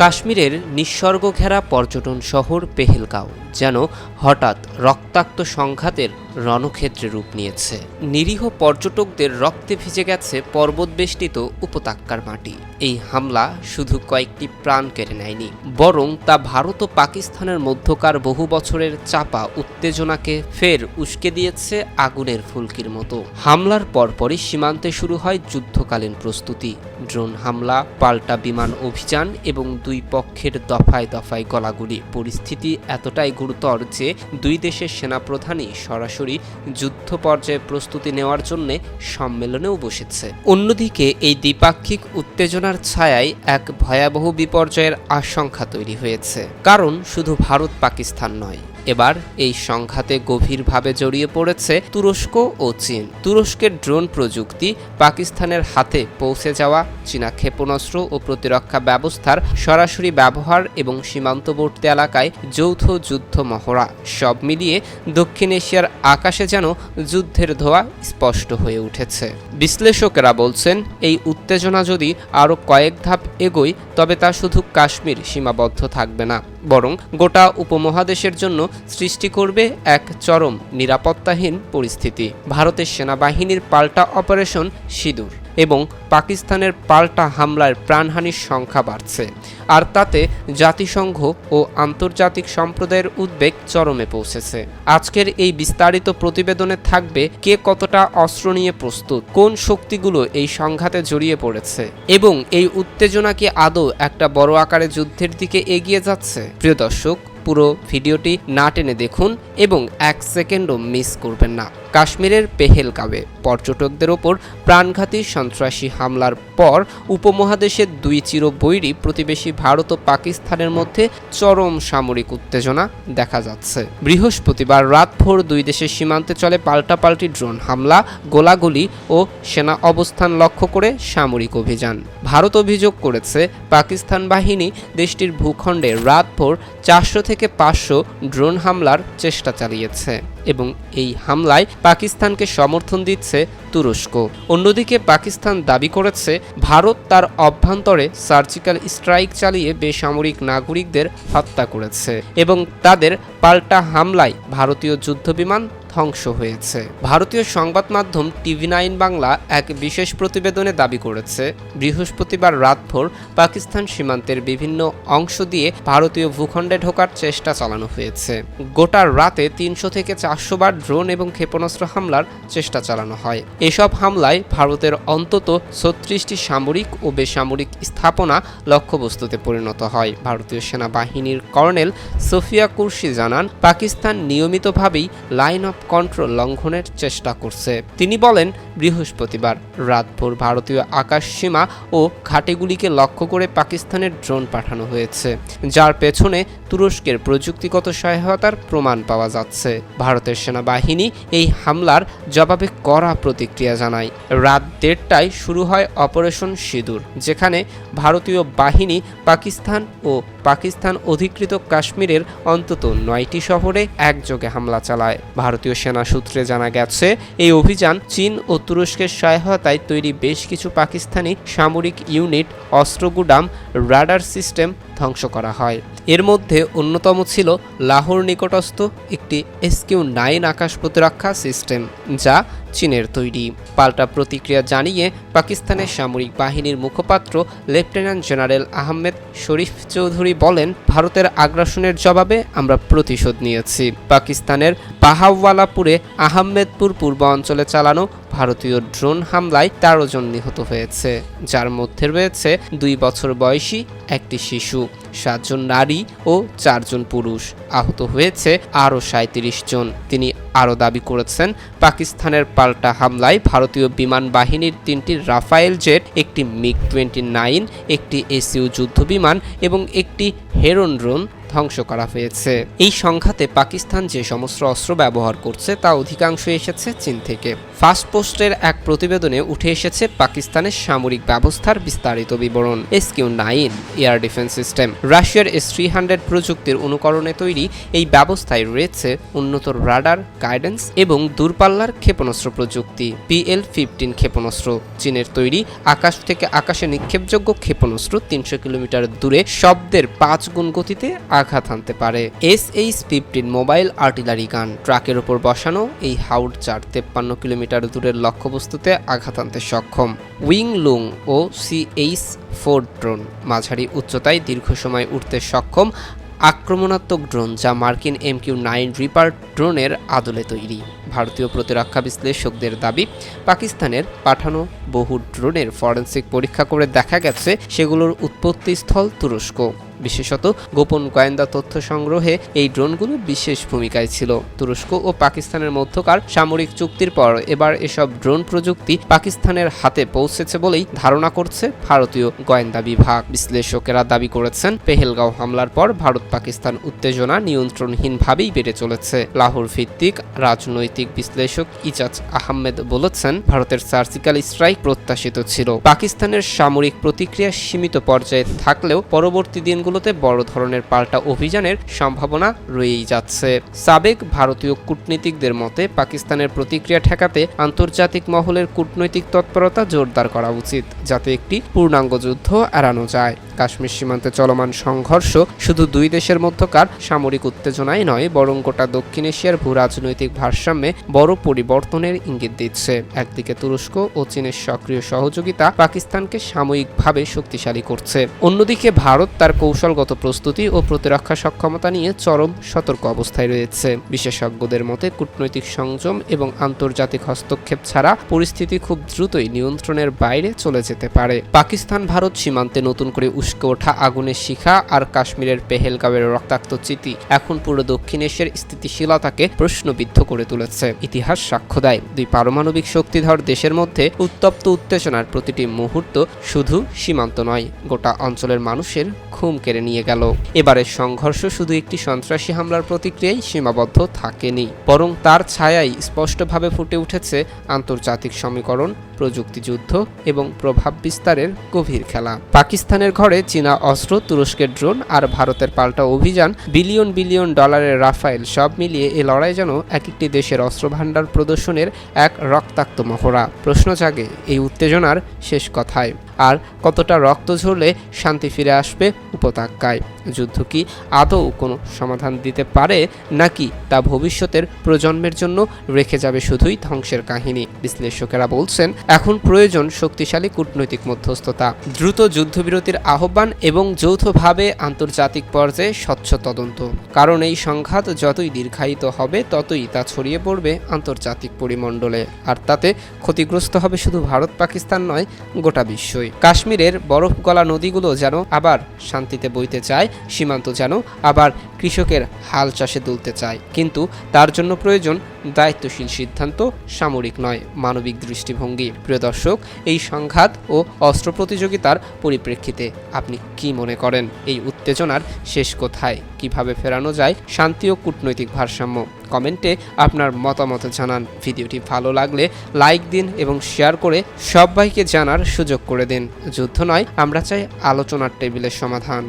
কাশ্মীরের নিঃসর্গ ঘেরা পর্যটন শহর পেহেলগাঁও যেন হঠাৎ রক্তাক্ত সংঘাতের রণক্ষেত্রে রূপ নিয়েছে। নিরীহ পর্যটকদের রক্তে ভিজে গেছে পর্বতবেষ্টিত উপত্যকার মাটি। এই হামলা শুধু কয়েকটি প্রাণ কেড়ে নেয়নি, বরং তা ভারত ও পাকিস্তানের মধ্যকার বহু বছরের চাপা উত্তেজনাকে ফের উস্কে দিয়েছে আগুনের ফুলকির মতো। হামলার পরপরই সীমান্তে শুরু হয় যুদ্ধকালীন প্রস্তুতি। ড্রোন হামলা, পাল্টা বিমান অভিযান এবং দুই পক্ষের দফায় দফায় গলাগুলি। পরিস্থিতি এতটাই গুরুতর যে দুই দেশের সেনাপ্রধানই সরাসরি যুদ্ধ পর্যায়ে প্রস্তুতি নেওয়ার জন্যে সম্মেলনেও বসেছে। অন্যদিকে এই দ্বিপাক্ষিক উত্তেজনার ছায়ায় এক ভয়াবহ বিপর্যয়ের আশঙ্কা তৈরি হয়েছে। কারণ শুধু ভারত পাকিস্তান নয় এবার এই সংঘাতে গভীরভাবে জড়িয়ে পড়েছে তুরস্ক ও চীন। তুরস্কের ড্রোন প্রযুক্তি পাকিস্তানের হাতে পৌঁছে যাওয়া, চীনা ক্ষেপণাস্ত্র ও প্রতিরক্ষা ব্যবস্থার সরাসরি ব্যবহার এবং সীমান্তবর্তী এলাকায় যৌথ যুদ্ধ মহড়া। সব মিলিয়ে দক্ষিণ এশিয়ার আকাশে যেন যুদ্ধের ধোয়া স্পষ্ট হয়ে উঠেছে। বিশ্লেষকেরা বলছেন, এই উত্তেজনা যদি আরও কয়েক ধাপ এগোয়, তবে তা শুধু কাশ্মীর সীমাবদ্ধ থাকবে না। বরং গোটা উপমহাদেশের জন্য সৃষ্টি করবে এক চরম নিরাপত্তাহীন পরিস্থিতি। ভারতের সেনাবাহিনীর পাল্টা অপারেশন সিঁদুর। এবং পাকিস্তানের পাল্টা হামলার প্রাণহানির সংখ্যা বাড়ছে। আর তাতে জাতিসংঘ ও আন্তর্জাতিক সম্প্রদায়ের উদ্বেগ চরমে পৌঁছেছে। আজকের এই বিস্তারিত প্রতিবেদনে থাকবে কে কতটা অস্ত্র নিয়ে প্রস্তুত, কোন শক্তিগুলো এই সংঘাতে জড়িয়ে পড়েছে, এবং এই উত্তেজনা কি আদৌ একটা বড় আকারে যুদ্ধের দিকে এগিয়ে যাচ্ছে? প্রিয় দর্শক পুরো ভিডিওটি না টেনে দেখুন এবং এক সেকেন্ডও মিস করবেন না। কাশ্মীরের পেহেলগাঁওয়ে পর্যটকদের ওপর প্রাণঘাতী সন্ত্রাসী হামলার পর উপমহাদেশের দুই চিরবৈরী প্রতিবেশী ভারত ও পাকিস্তানের মধ্যে চরম সামরিক উত্তেজনা দেখা যাচ্ছে। বৃহস্পতিবার রাতভোর দুই দেশের সীমান্তে চলে পাল্টাপাল্টি ড্রোন হামলা, গোলাগুলি ও সেনা অবস্থান লক্ষ্য করে সামরিক অভিযান। ভারত অভিযোগ করেছে, পাকিস্তান বাহিনী দেশটির ভূখণ্ডে রাতভোর চারশো থেকে পাঁচশো ড্রোন হামলার চেষ্টা চালিয়েছে এবং এই হামলায় পাকিস্তানকে সমর্থন দিচ্ছে তুরস্ক। অন্যদিকে পাকিস্তান দাবি করেছে, ভারত তার অভ্যন্তরে সার্জিক্যাল স্ট্রাইক চালিয়ে বেসামরিক নাগরিকদের হত্যা করেছে এবং তাদের পাল্টা হামলায় ভারতীয় যুদ্ধবিমান ধ্বংস হয়েছে। ভারতীয় সংবাদ মাধ্যম টিভি নাইন বাংলা এক বিশেষ প্রতিবেদনে দাবি করেছে, বৃহস্পতিবার রাতভর পাকিস্তান সীমান্তের বিভিন্ন অংশ দিয়ে ভারতীয় ভূখণ্ডে ঢোকার চেষ্টা চালানো হয়েছে। গোটা রাতে তিনশো থেকে চারশো বার ড্রোন এবং ক্ষেপণাস্ত্র হামলার চেষ্টা চালানো হয়। এসব হামলায় ভারতের অন্তত ছত্রিশটি সামরিক ও বেসামরিক স্থাপনা লক্ষ্যবস্তুতে পরিণত হয়। ভারতীয় সেনাবাহিনীর কর্নেল সোফিয়া কুরশি জানান, পাকিস্তান নিয়মিতভাবেই লাইন অফ কন্ট্রোল লঙ্ঘনের চেষ্টা করছে। তিনি বলেন, বৃহস্পতিবার রাতভর ভারতীয় আকাশ সীমা ও ঘাটিগুলিকে লক্ষ্য করে পাকিস্তানের ড্রোন পাঠানো হয়েছে, যার পেছনে তুরস্কের প্রযুক্তিগত সহায়তার প্রমাণ পাওয়া যাচ্ছে। ভারতের সেনাবাহিনী এই হামলার জবাবে কড়া প্রতিক্রিয়া জানায়। রাত দেড়টায় শুরু হয় অপারেশন সিঁদুর, যেখানে ভারতীয় বাহিনী পাকিস্তান ও পাকিস্তান অধিকৃত কাশ্মীরের অন্তত নয়টি শহরে একযোগে হামলা চালায়। ভারতীয় সেনা সূত্রে জানা গেছে, এই অভিযান চীন ও তুরস্কের সহায়তায় তৈরি বেশ কিছু পাকিস্তানি সামরিক ইউনিট, অস্ত্রগুদাম রাডার সিস্টেম ধ্বংস করা হয়। এর মধ্যে অন্যতম ছিল লাহোর নিকটস্থ একটি এসকিউ নাইন আকাশ প্রতিরক্ষা সিস্টেম, যা চীনের তৈরি। পাল্টা প্রতিক্রিয়া জানিয়ে পাকিস্তানের সামরিক বাহিনীর মুখপাত্র লেফটেন্যান্ট জেনারেল আহমেদ শরীফ চৌধুরী বলেন, ভারতের আগ্রাসনের জবাবে আমরা প্রতিশোধ নিয়েছি। পাকিস্তানের বাহাওয়ালাপুরে আহমেদপুর পূর্ব অঞ্চলে চালানো ভারতীয় ড্রোন হামলায় তেরো জন নিহত হয়েছে, যার মধ্যে রয়েছে দুই বছর বয়সী একটি শিশু, সাতজন নারী ও চারজন পুরুষ। আহত হয়েছে আরও সাঁত্রিশ জন। তিনি আরও দাবি করেছেন, পাকিস্তানের পাল্টা হামলায় ভারতীয় বিমান বাহিনীর তিনটি রাফায়েল জেট, একটি মিগ টোয়েন্টি নাইন, একটি এসিউ যুদ্ধবিমান এবং একটি হেরন ড্রোন ধ্বংস করা হয়েছে। এই সংঘাতে পাকিস্তান যে সমস্ত অস্ত্র ব্যবহার করছে তা অধিকাংশ এসেছে চীন থেকে। ফার্স্ট পোস্টের এক প্রতিবেদনে উঠে এসেছে পাকিস্তানের সামরিক ব্যবস্থার বিস্তারিত বিবরণ SQ nine, air defence system. রাশিয়ার এস থ্রি হান্ড্রেড প্রযুক্তির অনুকরণে তৈরি এই ব্যবস্থায় রয়েছে উন্নত রাডার, গাইডেন্স এবং দূরপাল্লার ক্ষেপণাস্ত্র প্রযুক্তি পিএল ফিফটিন ক্ষেপণাস্ত্র। চীনের তৈরি আকাশ থেকে আকাশে নিক্ষেপযোগ্য ক্ষেপণাস্ত্র তিনশো কিলোমিটার দূরে শব্দের পাঁচ গুণ গতিতে আঘাত হানতে পারে। S H fifteen mobile artillery gun. ট্রাকের উপর বসানো এই হাউড চার তেপ্পান্ন কিলোমিটার দূরের লক্ষ্যবস্তুতে আঘাত আনতে সক্ষম। উইং লুং ও সি সিএইচ ফোর ড্রোন মাঝারি উচ্চতায় দীর্ঘ সময় উঠতে সক্ষম আক্রমণাত্মক ড্রোন যা মার্কিন এমকিউ নাইন রিপার ড্রোনের আদলে তৈরি। ভারতীয় প্রতিরক্ষা বিশ্লেষকদের দাবি, পাকিস্তানের পাঠানো বহু ড্রোনের ফরেন্সিক পরীক্ষা করে দেখা গেছে সেগুলোর উৎপত্তিস্থল তুরস্ক। বিশেষত গোপন গোয়েন্দা তথ্য সংগ্রহে এই ড্রোনগুলো বিশেষ ভূমিকায় ছিল। তুরস্ক ও পাকিস্তানের মধ্যকার সামরিক চুক্তির পর এবার এসব ড্রোন প্রযুক্তি পাকিস্তানের হাতে পৌঁছেছে বলেই ধারণা করছে ভারতীয় গোয়েন্দা বিভাগ। বিশ্লেষকেরা দাবি করেছেন, পেহেলগাঁও হামলার পর ভারত পাকিস্তান উত্তেজনা নিয়ন্ত্রণহীনভাবেই বেড়ে চলেছে। লাহোর ভিত্তিক রাজনৈতিক বিশ্লেষক ইজাজ আহমেদ বলেছেন, ভারতের সার্জিক্যাল স্ট্রাইক প্রত্যাশিত ছিল। পাকিস্তানের সামরিক প্রতিক্রিয়া সীমিত পর্যায়ে থাকলেও পরবর্তী দিনগুলোতে বড় ধরনের পাল্টা অভিযানের সম্ভাবনা রয়েই যাচ্ছে। সাবেক ভারতীয় কূটনীতিকদের মতে, পাকিস্তানের প্রতিক্রিয়া ঠেকাতে আন্তর্জাতিক মহলের কূটনৈতিক তৎপরতা জোরদার করা উচিত, যাতে একটি পূর্ণাঙ্গ যুদ্ধ এড়ানো যায়। কাশ্মীর সীমান্তে চলমান সংঘর্ষ শুধু দুই দেশের মধ্যকার সামরিক উত্তেজনাই নয়, বরং গোটা দক্ষিণ এশিয়ার ভূ রাজনৈতিক ভারসাম্যে বড় পরিবর্তনের ইঙ্গিত দিচ্ছে। একদিকে তুরস্ক ও চীনের সক্রিয় সহযোগিতা পাকিস্তানকে সাময়িকভাবে শক্তিশালী করছে। অন্যদিকে ভারত তার কৌশলগত প্রস্তুতি ও প্রতিরক্ষা সক্ষমতা নিয়ে চরম সতর্ক অবস্থায় রয়েছে। বিশেষজ্ঞদের মতে, কূটনৈতিক সংযম এবং আন্তর্জাতিক হস্তক্ষেপ ছাড়া পরিস্থিতি খুব দ্রুতই নিয়ন্ত্রণের বাইরে চলে যেতে পারে। পাকিস্তান, ভারত সীমান্তে নতুন করে উস্কে ওঠা আগুনের শিখা আর কাশ্মীরের পেহেলগাঁওয়ের রক্তাক্ত চিতি এখন পুরো দক্ষিণ এশিয়ার স্থিতিশীলতাকে প্রশ্নবিদ্ধ করে তুলেছে। ইতিহাস সাক্ষ্য দেয়, দুই পারমাণবিক শক্তিধর দেশের মধ্যে উত্তপ্ত উত্তেজনার প্রতিটি মুহূর্ত শুধু সীমান্ত নয়, গোটা অঞ্চলের মানুষের ঘুম কেড়ে নিয়ে গেল। এবারের সংঘর্ষ শুধু একটি সন্ত্রাসী হামলার প্রতিক্রিয়ায় সীমাবদ্ধ থাকেনি, বরং তার ছায়াই স্পষ্টভাবে ফুটে উঠেছে আন্তর্জাতিক সমীকরণ প্রযুক্তিযুদ্ধ এবং প্রভাব বিস্তারের গভীর খেলা। পাকিস্তানের ঘরে চীনা অস্ত্র, তুরস্কের ড্রোন আর ভারতের পাল্টা অভিযান, বিলিয়ন বিলিয়ন ডলারের রাফাইল সব মিলিয়ে এ লড়াই যেন এক একটি দেশের অস্ত্রভাণ্ডার প্রদর্শনের এক রক্তাক্ত মহড়া। প্রশ্ন জাগে এই উত্তেজনার শেষ কথায়। আর কতটা রক্ত ঝরলে শান্তি ফিরে আসবে উপত্যকায়। যুদ্ধ কি আদৌ কোনো সমাধান দিতে পারে, নাকি তা ভবিষ্যতের প্রজন্মের জন্য রেখে যাবে শুধুই ধ্বংসের কাহিনী? বিশ্লেষকেরা বলছেন, এখন প্রয়োজন শক্তিশালী কূটনৈতিক মধ্যস্থতা। দ্রুত যুদ্ধবিরতির আহ্বান এবং যৌথভাবে আন্তর্জাতিক পর্যায়ে স্বচ্ছ তদন্ত। কারণ এই সংঘাত যতই দীর্ঘায়িত হবে, ততই তা ছড়িয়ে পড়বে আন্তর্জাতিক পরিমণ্ডলে। আর তাতে ক্ষতিগ্রস্ত হবে শুধু ভারত পাকিস্তান নয়, গোটা বিশ্বই। কাশ্মীরের বরফ গলা নদীগুলো যেন আবার শান্তিতে বইতে চায় সীমান্ত যেন আবার কৃষকের হাল চাষে তুলতে চায়। কিন্তু তার জন্য প্রয়োজন দায়িত্বশীল সিদ্ধান্ত, সামরিক নয়, মানবিক দৃষ্টিভঙ্গি। প্রিয় দর্শক, এই সংঘাত ও অস্ত্র প্রতিযোগিতার পরিপ্রেক্ষিতে আপনি কি মনে করেন? এই উত্তেজনার শেষ কোথায়? কীভাবে ফেরানো যায় শান্তি ও কূটনৈতিক ভারসাম্য? কমেন্টে আপনার মতামত জানান। ভিডিওটি ভালো লাগলে লাইক দিন এবং শেয়ার করে সবাইকে জানার সুযোগ করে দিন। যুদ্ধ নয়, আমরা চাই আলোচনার টেবিলের সমাধান।